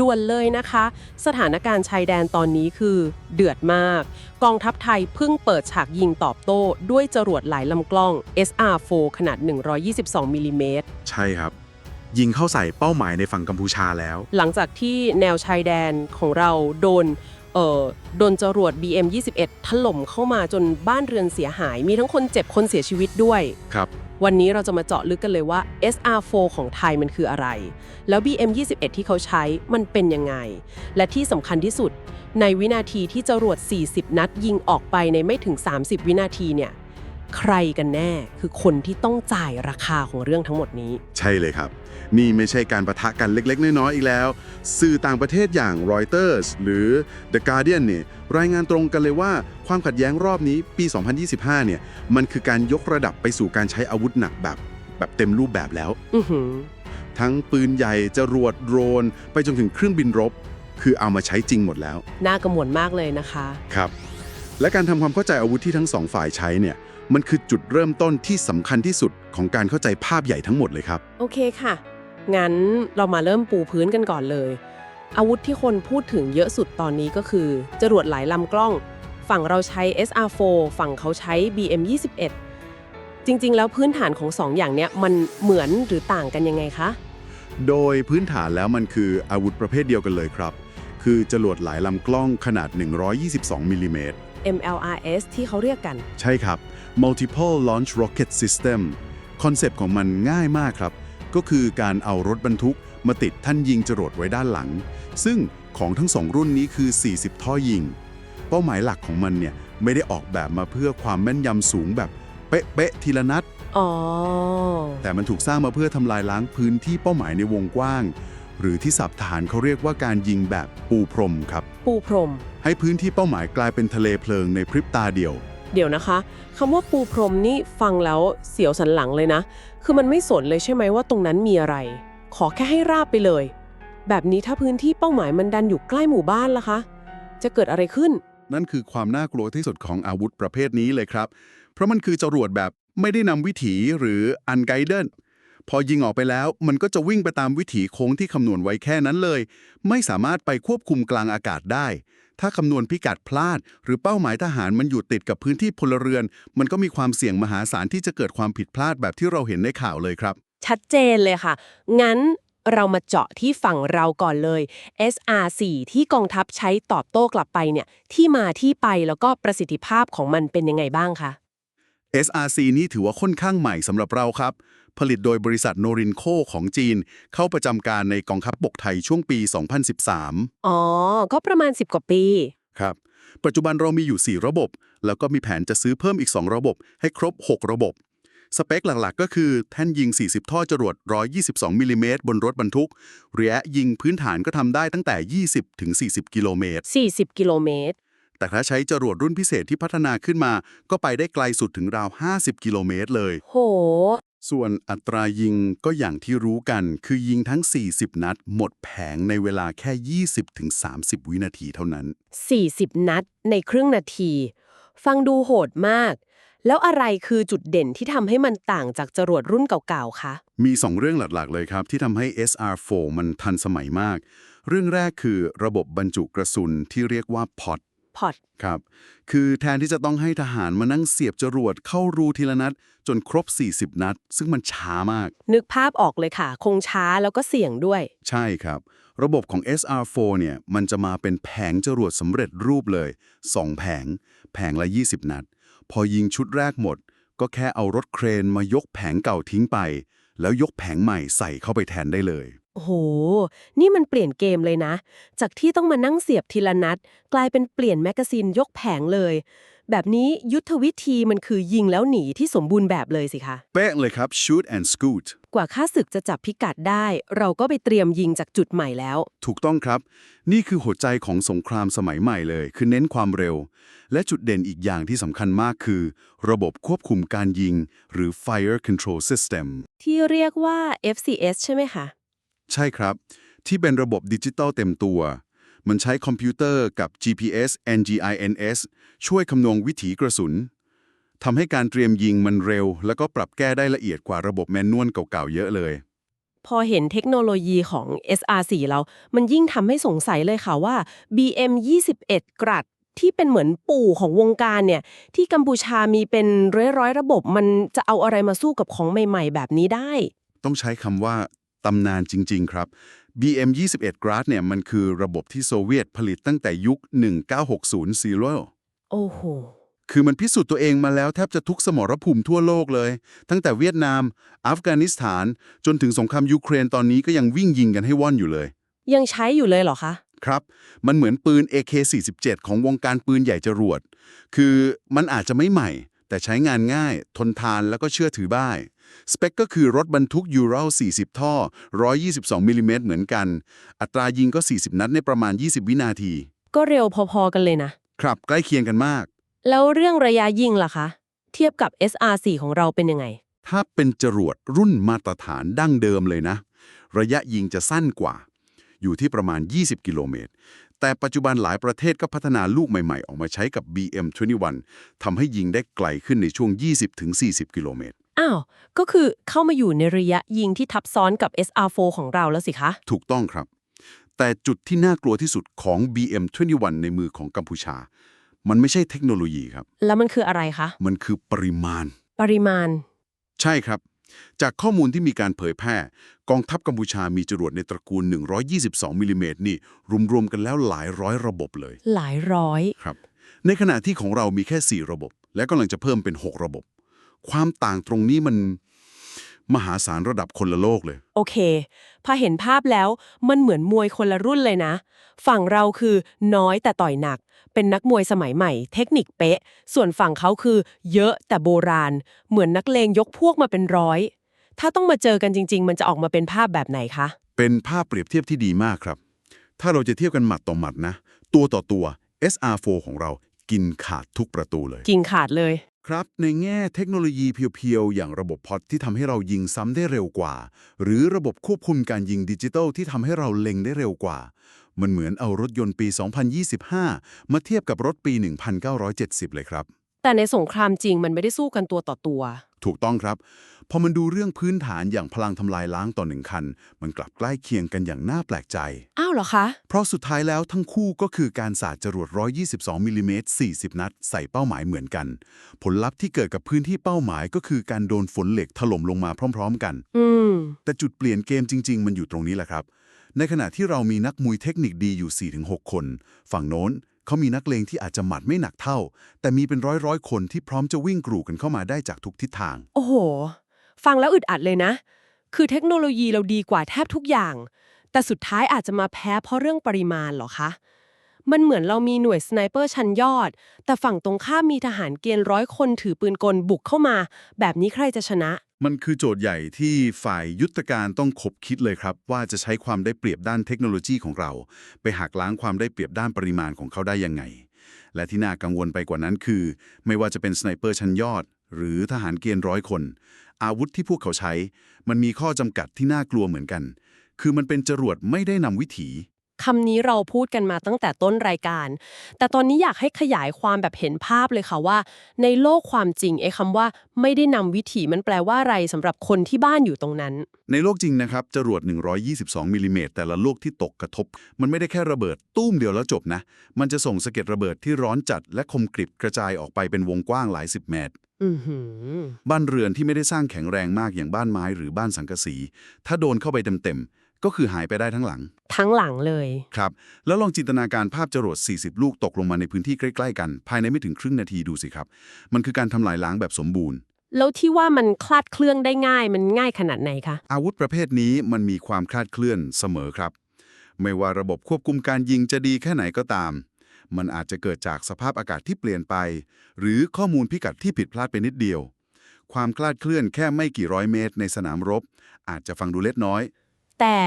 ด่วนเลยนะคะ สถานการณ์ชายแดนตอนนี้คือเดือดมาก กองทัพไทยเพิ่งเปิดฉากยิงตอบโต้ด้วยจรวดหลายลำกล้อง SR4 ขนาด 122มิลลิเมตรใช่ครับ ยิงเข้าใส่เป้าหมายในฝั่งกัมพูชาแล้ว หลังจากที่แนวชายแดนของเราโดนเอ่อโดนจรวด BM21 ถล่มเข้ามาจนบ้านเรือนเสียหาย มีทั้งคนเจ็บคนเสียชีวิตด้วย ครับ วันนี้เราจะมาเจาะลึกกันเลยว่า SR4 ของไทยมันคืออะไร แล้ว BM21 ที่เขาใช้มันเป็นยังไง และที่สำคัญที่สุด ในวินาทีที่จรวด 40 นัดยิงออกไปในไม่ถึง 30 วินาทีเนี่ย ใครกันแน่คือคนที่ต้องจ่ายราคาของเรื่องทั้งหมดนี้ ใช่เลยครับ นี่ไม่ใช่การประทะกันเล็ก ๆ น้อยๆอีกแล้ว สื่อต่างประเทศอย่าง Reuters หรือ The Guardian เนี่ยรายงานตรงกันเลยว่าความขัดแย้งรอบนี้ปี 2025 เนี่ยมันคือการยกระดับไปสู่การใช้อาวุธหนักแบบแบบเต็มรูปแบบแล้ว อือหือทั้งปืนใหญ่จรวดโดรน ไปจนถึงเครื่องบินรบ คือเอามาใช้จริงหมดแล้วน่ากระหมวลมากเลยนะคะ ครับ และการทำความเข้าใจอาวุธที่ทั้งสองฝ่ายใช้เนี่ย มันคือจุดเริ่มต้นที่สำคัญที่สุดของการเข้าใจภาพใหญ่ทั้งหมดเลยครับ โอเคค่ะ งั้นเรามาเริ่มปูพื้นกันก่อนเลย อาวุธที่คนพูดถึงเยอะสุดตอนนี้ก็คือ จรวดหลายลำกล้อง ฝั่งเราใช้ SR4 ฝั่งเขาใช้ BM21 จริงๆ แล้วพื้นฐานของสองอย่างเนี้ยมันเหมือนหรือต่างกันยังไงคะ โดยพื้นฐานแล้วมันคืออาวุธประเภทเดียวกันเลยครับ คือจรวดหลายลำกล้องขนาด 122มิลลิเมตร MLRS ที่เขาเรียกกัน ใช่ครับ Multiple Launch Rocket System คอนเซปต์ของมันง่ายมากครับ ก็คือการเอารถบรรทุกมาติดท่านยิงจรวดไว้ด้านหลัง ซึ่งของทั้งสองรุ่นนี้คือ 40 ท่อยิง เป้าหมายหลักของมันเนี่ยไม่ได้ออกแบบมาเพื่อความแม่นยำสูงแบบเป๊ะๆทีละนัด อ๋อ แต่มันถูกสร้างมาเพื่อทำลายล้างพื้นที่เป้าหมายในวงกว้าง หรือที่สับฐานเขาเรียกว่าการยิงแบบปูพรมครับ ปูพรม ให้พื้นที่เป้าหมายกลายเป็นทะเลเพลิงในพริบตาเดียว เดี๋ยวนะคะคำว่าปูพรมนี่ฟังแล้วเสียวสันหลังเลยนะ คือมันไม่สนเลยใช่ไหมว่าตรงนั้นมีอะไร ขอแค่ให้ราบไปเลย แบบนี้ถ้าพื้นที่เป้าหมายมันดันอยู่ใกล้หมู่บ้านล่ะคะ จะเกิดอะไรขึ้น นั่นคือความน่ากลัวที่สุดของอาวุธประเภทนี้เลยครับ เพราะมันคือจรวดแบบไม่ได้นำวิถีหรือ unguided พอยิงออกไปแล้วมันก็จะวิ่งไปตามวิถีโค้งที่คำนวณไว้แค่นั้นเลย ไม่สามารถไปควบคุมกลางอากาศได้ ถ้าคำนวณพิกัดพลาด หรือเป้าหมายทหารมันอยู่ติดกับพื้นที่พลเรือน มันก็มีความเสี่ยงมหาศาลที่จะเกิดความผิดพลาดแบบที่เราเห็นในข่าวเลยครับ ชัดเจนเลยค่ะ งั้นเรามาเจาะที่ฝั่งเราก่อนเลย SR4 ที่กองทัพใช้ตอบโต้กลับไปเนี่ยที่มาที่ไปแล้วก็ประสิทธิภาพของมันเป็นยังไงบ้างคะ SRC นี่ถือว่าค่อนข้างใหม่สำหรับเราครับ ผลิตโดยบริษัทโนรินโคของจีน เข้าประจำการในกองทัพบบกไทยช่วงปี 2013 อ๋อ ก็ประมาณ 10 กว่าปี ครับ ปัจจุบันเรามีอยู่ 4 ระบบ แล้วก็มีแผนจะซื้อเพิ่มอีก 2 ระบบ ให้ครบ 6 ระบบ สเปคหลักๆ ก็คือแท่นยิง 40 ท่อจรวด 122 มิลลิเมตรบนรถบรรทุก ระยะยิงพื้นฐานก็ทำได้ตั้งแต่ 20 ถึง 40 กิโลเมตร 40 กิโลเมตร แต่ถ้าใช้จรวดรุ่นพิเศษที่พัฒนาขึ้นมา ก็ไปได้ไกลสุดถึงราว 50 กิโลเมตรเลย โห ส่วนอัตรายิงก็อย่างที่รู้กัน คือยิงทั้ง 40 นัด หมดแผงในเวลาแค่ 20-30 วินาทีเท่านั้น 40 นัดในครึ่งนาที ฟังดูโหดมาก แล้วอะไรคือจุดเด่นที่ทำให้มันต่างจากจรวดรุ่นเก่าๆ คะ มี 2 เรื่องหลักๆ เลยครับ ที่ทำให้ SR4 มันทันสมัยมาก เรื่องแรกคือระบบบรรจุกระสุนที่เรียกว่าพอต พอดครับ คือแทนที่จะต้องให้ทหารมานั่งเสียบจรวดเข้ารูทีละนัด จนครบ 40 นัด ซึ่งมันช้ามาก นึกภาพออกเลยค่ะ คงช้าแล้วก็เสี่ยงด้วย ใช่ครับ ระบบของ SR4 เนี่ยมันจะมาเป็นแผงจรวดสำเร็จรูปเลย 2 แผง แผงละ 20 นัด พอยิงชุดแรกหมด ก็แค่เอารถเครนมายกแผงเก่าทิ้งไป แล้วยกแผงใหม่ใส่เข้าไปแทนได้เลย โอ้โห นี่มันเปลี่ยนเกมเลยนะ จากที่ต้องมานั่งเสียบทีละนัด กลายเป็นเปลี่ยนแมกกาซีนยกแผงเลย แบบนี้ยุทธวิธีมันคือยิงแล้วหนีที่สมบูรณ์แบบเลยสิคะ เป๊ะเลยครับ shoot and scoot กว่าค่าศึกจะจับพิกัดได้ เราก็ไปเตรียมยิงจากจุดใหม่แล้ว ถูกต้องครับ นี่คือหัวใจของสงครามสมัยใหม่เลย คือเน้นความเร็ว และจุดเด่นอีกอย่างที่สำคัญมากคือ ระบบควบคุมการยิง หรือ fire control system ที่เรียกว่า FCS ใช่ไหมคะ ใช่ครับ ที่เป็นระบบดิจิตอลเต็มตัว มันใช้คอมพิวเตอร์กับ GPS NGINS ช่วยคำนวณวิถีกระสุนทำให้การเตรียมยิงมันเร็ว แล้วก็ปรับแก้ได้ละเอียดกว่าระบบแมนนวลเก่าๆเยอะเลย พอเห็นเทคโนโลยีของ SR4 แล้ว มันยิ่งทำให้สงสัยเลยค่ะว่า BM21 กรัดที่เป็นเหมือนปู่ของวงการเนี่ย ที่กัมพูชามีเป็นร้อยๆระบบมันจะเอาอะไรมาสู้กับของใหม่ ๆ แบบนี้ได้ ต้องใช้คำว่าตำนานจริง ๆ ครับ BM 21 Grad เนี่ยมันคือระบบที่โซเวียตผลิตตั้งแต่ยุค 1960 Zero โอ้โห คือมันพิสูจน์ตัวเองมาแล้วแทบจะทุกสมรภูมิทั่วโลกเลย ตั้งแต่เวียดนาม อัฟกานิสถาน จนถึงสงครามยูเครนตอนนี้ก็ยังวิ่งยิงกันให้ว่อนอยู่เลย ยังใช้อยู่เลยเหรอคะ ครับ มันเหมือนปืน AK-47 ของวงการปืนใหญ่จรวด คือมันอาจจะไม่ใหม่ แต่ใช้งานง่าย ทนทานแล้วก็เชื่อถือได้ สเปคก็คือรถบรรทุกยูโร40 ท่อ 122มิลลิเมตรเหมือนกัน อัตรายิงก็ 40 นัดในประมาณ 20 วินาที ก็เร็วพอๆกันเลยนะ ครับใกล้เคียงกันมาก แล้วเรื่องระยะยิงล่ะคะ เทียบกับ SR4 ของเราเป็นยังไง ถ้าเป็นจรวดรุ่นมาตรฐานดั้งเดิมเลยนะ ระยะยิงจะสั้นกว่า อยู่ที่ประมาณ 20 กิโลเมตร แต่ปัจจุบันหลายประเทศก็พัฒนาลูกใหม่ๆ ออกมาใช้กับ BM21 ทำให้ยิงได้ไกลขึ้นในช่วง 20-40 กิโลเมตร อ้าว ก็คือเข้ามาอยู่ในระยะยิงที่ทับซ้อนกับ SR4 ของเราแล้วสิคะ ถูกต้องครับ แต่จุดที่น่ากลัวที่สุดของ BM21 ในมือของกัมพูชา มันไม่ใช่เทคโนโลยีครับ แล้วมันคืออะไรคะ มันคือปริมาณ ปริมาณ ใช่ครับ จากข้อมูลที่มีการเผยแพร่ กองทัพกัมพูชามีจรวดในตระกูล 122มิลลิเมตรนี่รวมๆกันแล้วหลายร้อยระบบเลย หลายร้อย ครับ ในขณะที่ของเรามีแค่ 4 ระบบ และกำลังจะเพิ่มเป็น 6 ระบบ ความต่างตรงนี้มันมหาศาลระดับคนละโลกเลย โอเค พอเห็นภาพแล้วมันเหมือนมวยคนละรุ่นเลยนะ ฝั่งเราคือน้อยแต่ต่อยหนัก เป็นนักมวยสมัยใหม่ เทคนิคเป๊ะ ส่วนฝั่งเขาคือ เยอะแต่โบราณ เหมือนนักเลงยกพวกมาเป็นร้อย ถ้าต้องมาเจอกันจริง ๆ มันจะออกมาเป็นภาพแบบไหนคะ เป็นภาพเปรียบเทียบที่ดีมากครับ ถ้าเราจะเทียบกันหมัดต่อหมัดนะ ตัวต่อตัว SR4 ของเรากินขาดทุกประตูเลย กินขาดเลย ครับ ในแง่เทคโนโลยีเพียวๆ อย่างระบบพอดที่ทำให้เรายิงซ้ำได้เร็วกว่า หรือระบบควบคุมการยิงดิจิทัลที่ทำให้เราเล็งได้เร็วกว่า มันเหมือนเอารถยนต์ปี 2025 มาเทียบกับรถปี 1970 เลยครับ แต่ในสงครามจริงมันไม่ได้สู้กันตัวต่อตัว ถูกต้องครับ พอมันดูเรื่องพื้นฐานอย่างพลังทำลายล้างต่อหนึ่งคัน มันกลับใกล้เคียงกันอย่างน่าแปลกใจ อ้าวเหรอคะ เพราะสุดท้ายแล้วทั้งคู่ก็คือการสาดจรวด 122มิลลิเมตร40 นัด ใส่เป้าหมายเหมือนกัน ผลลัพธ์ที่เกิดกับพื้นที่เป้าหมายก็คือการโดนฝนเหล็กถล่มลงมาพร้อม ๆ กัน อืม แต่จุดเปลี่ยนเกมจริง ๆ มันอยู่ตรงนี้แหละครับ ในขณะที่เรามีนักมวยเทคนิคดีอยู่ 4-6 คน ฝั่งโน้น เขามีนักเลงที่อาจจะหมัดไม่หนักเท่า แต่มีเป็นร้อยๆคนที่พร้อมจะวิ่งกรูกันเข้ามาได้จากทุกทิศทาง โอ้โห ฟังแล้วอึดอัดเลยนะ คือเทคโนโลยีเราดีกว่าแทบทุกอย่าง แต่สุดท้ายอาจจะมาแพ้เพราะเรื่องปริมาณเหรอคะ มันเหมือนเรามีหน่วยสไนเปอร์ชั้นยอด แต่ฝั่งตรงข้ามมีทหารเกณฑ์ร้อยคนถือปืนกลบุกเข้ามา แบบนี้ใครจะชนะ มันคือโจทย์ใหญ่ที่ฝ่ายยุทธการต้องคบคิดเลยครับ ว่าจะใช้ความได้เปรียบด้านเทคโนโลยีของเรา ไปหักล้างความได้เปรียบด้านปริมาณของเขาได้ยังไง และที่น่ากังวลไปกว่านั้นคือ ไม่ว่าจะเป็นสไนเปอร์ชั้นยอด หรือทหารเกณฑ์ร้อยคน อาวุธที่พวกเขาใช้ มันมีข้อจำกัดที่น่ากลัวเหมือนกัน คือมันเป็นจรวดไม่ได้นำวิถี คำนี้เราพูดกันมาตั้งแต่ต้นรายการ แต่ตอนนี้อยากให้ขยายความแบบเห็นภาพเลยค่ะว่า ในโลกความจริงไอ้คำว่า ไม่ได้นำวิถีมันแปลว่าอะไรสำหรับคนที่บ้านอยู่ตรงนั้น ในโลกจริงนะครับจรวด 122มิลลิเมตรแต่ละลูกที่ตกกระทบ มันไม่ได้แค่ระเบิดตุ้มเดียวแล้วจบนะ มันจะส่งสะเก็ดระเบิดที่ร้อนจัด และคมกริบกระจายออกไปเป็นวงกว้างหลายสิบเมตรอือหือบ้านเรือนที่ไม่ได้สร้างแข็งแรงมากอย่างบ้านไม้หรือบ้านสังกะสี ถ้าโดนเข้าไปเต็มๆ ก็คือหายไปได้ทั้งหลัง ทั้งหลังเลย ครับ แล้วลองจินตนาการภาพจรวด 40 ลูกตกลงมาในพื้นที่ใกล้ ๆ กัน ภายในไม่ถึงครึ่งนาทีดูสิครับ มันคือการทำลายล้างแบบสมบูรณ์ แล้วที่ว่ามันคลาดเคลื่อนได้ง่าย มันง่ายขนาดไหนคะ อาวุธประเภทนี้มันมีความคลาดเคลื่อนเสมอครับ ไม่ว่าระบบควบคุมการยิงจะดีแค่ไหนก็ตาม มันอาจจะเกิดจากสภาพอากาศที่เปลี่ยนไป หรือข้อมูลพิกัดที่ผิดพลาดไปนิดเดียว ความคลาดเคลื่อนแค่ไม่กี่ร้อยเมตร ในสนามรบ อาจจะฟังดูเล็กน้อย แต่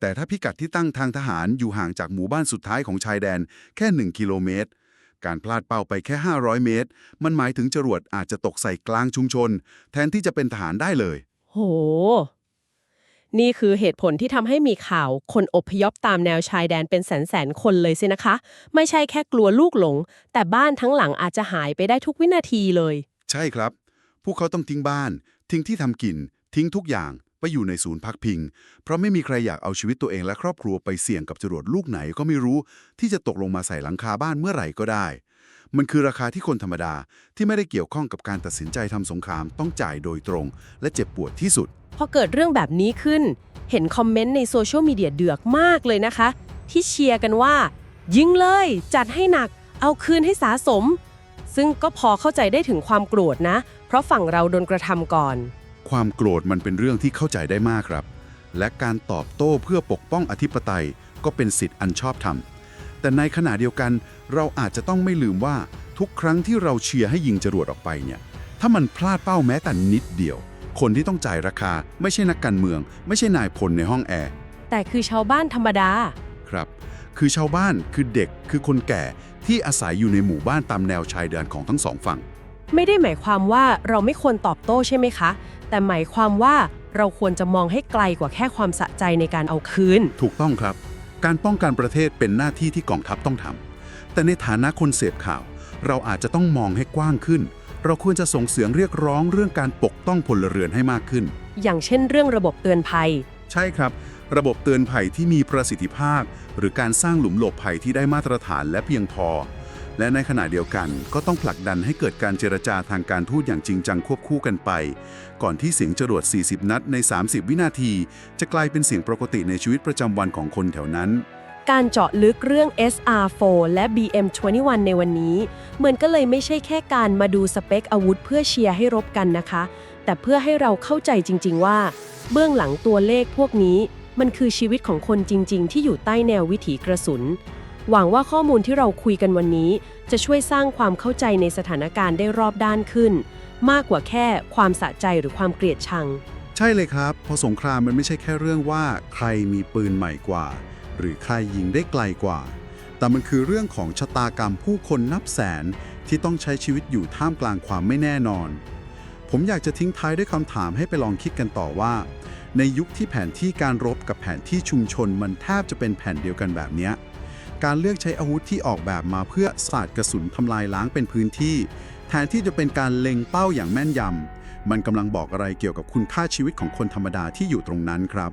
แต่ถ้าพิกัดที่ตั้งทางทหารอยู่ห่างจากหมู่บ้านสุดท้ายของชายแดนแค่ 1 กิโลเมตร การพลาดเป้าไปแค่ 500 เมตร มันหมายถึงจรวดอาจจะตกใส่กลางชุมชน แทนที่จะเป็นทหารได้เลย โห นี่คือเหตุผลที่ทำให้มีข่าวคนอพยพตามแนวชายแดนเป็นแสนแสนๆคนเลยสินะคะ ไม่ใช่แค่กลัวลูกหลง แต่บ้านทั้งหลังอาจจะหายไปได้ทุกวินาทีเลย ใช่ครับ พวกเขาต้องทิ้งบ้าน ทิ้งที่ทำกิน ทิ้งทุกอย่าง ไปอยู่ในศูนย์พักพิง เพราะไม่มีใครอยากเอาชีวิตตัวเองและครอบครัวไปเสี่ยงกับจรวดลูกไหนก็ไม่รู้ ที่จะตกลงมาใส่หลังคาบ้านเมื่อไหร่ก็ได้ มันคือราคาที่คนธรรมดาที่ไม่ได้เกี่ยวข้องกับการตัดสินใจทำสงครามต้องจ่ายโดยตรง และเจ็บปวดที่สุด พอเกิดเรื่องแบบนี้ขึ้น เห็นคอมเมนต์ในโซเชียลมีเดียเดือกมากเลยนะคะ ที่เชียร์กันว่า ยิงเลย จัดให้หนัก เอาคืนให้สาสม ซึ่งก็พอเข้าใจได้ถึงความโกรธนะ เพราะฝั่งเราโดนกระทำก่อน ความโกรธมันเป็นเรื่องที่เข้าใจได้มากครับ และการตอบโต้เพื่อปกป้องอธิปไตยก็เป็นสิทธิ์อันชอบธรรม แต่ในขณะเดียวกันเราอาจจะต้องไม่ลืมว่าทุกครั้งที่เราเชียร์ให้ยิงจรวดออกไปเนี่ย ถ้ามันพลาดเป้าแม้แต่นิดเดียว คนที่ต้องจ่ายราคาไม่ใช่นักการเมือง ไม่ใช่นายพลในห้องแอร์ แต่คือชาวบ้านธรรมดา ครับ คือชาวบ้าน คือเด็ก คือคนแก่ที่อาศัยอยู่ในหมู่บ้านตามแนวชายแดนของทั้งสองฝั่ง ไม่ได้หมายความว่าเราไม่ควรตอบโต้ใช่ไหมคะ แต่หมายความว่าเราควรจะมองให้ไกลกว่าแค่ความสะใจในการเอาคืน ถูกต้องครับ การป้องกันประเทศเป็นหน้าที่ที่กองทัพต้องทำแต่ในฐานะคนเสพข่าว เราอาจจะต้องมองให้กว้างขึ้น เราควรจะส่งเสียงเรียกร้องเรื่องการปกป้องพลเรือนให้มากขึ้น อย่างเช่นเรื่องระบบเตือนภัย ใช่ครับ ระบบเตือนภัยที่มีประสิทธิภาพ หรือการสร้างหลุมหลบภัยที่ได้มาตรฐานและเพียงพอ และในขณะเดียวกันก็ต้องผลักดันให้เกิดการเจรจาทางการทูตอย่างจริงจังควบคู่กันไป ก่อนที่เสียงจรวด 40 นัดใน 30 วินาที จะกลายเป็นเสียงปกติในชีวิตประจำวันของคนแถวนั้น การเจาะลึกเรื่อง SR4 และ BM21 ในวันนี้ เหมือนก็เลยไม่ใช่แค่การมาดูสเปคอาวุธเพื่อเชียร์ให้รบกันนะคะ แต่เพื่อให้เราเข้าใจจริง ๆ ว่า เบื้องหลังตัวเลขพวกนี้ มันคือชีวิตของคนจริง ๆ ที่อยู่ใต้แนววิถีกระสุน หวังว่าข้อมูลที่เราคุยกันวันนี้ จะช่วยสร้างความเข้าใจในสถานการณ์ได้รอบด้านขึ้น มากกว่าแค่ความสะใจหรือความเกลียดชัง ใช่เลยครับ เพอสงครามมันไม่ใช่แค่เรื่องว่าใครมีปืนใหม่กว่า หรือใครยิงได้ไกลกว่า แต่มันคือเรื่องของชะตากรรมผู้คนนับแสนที่ต้องใช้ชีวิตอยู่ท่ามกลางความไม่แน่นอน ผมอยากจะทิ้งท้ายด้วยคำถามให้ไปลองคิดกันต่อว่า ในยุคที่แผนที่การรบกับแผนที่ชุมชนมันแทบจะเป็นแผ่นเดียวกันแบบนี้ การเลือกใช้อาวุธที่ออกแบบมาเพื่อสาดกระสุนทำลายล้างเป็นพื้นที่ แทนที่จะเป็นการเล็งเป้าอย่างแม่นยำมันกำลังบอกอะไรเกี่ยวกับคุณค่าชีวิตของคนธรรมดาที่อยู่ตรงนั้นครับ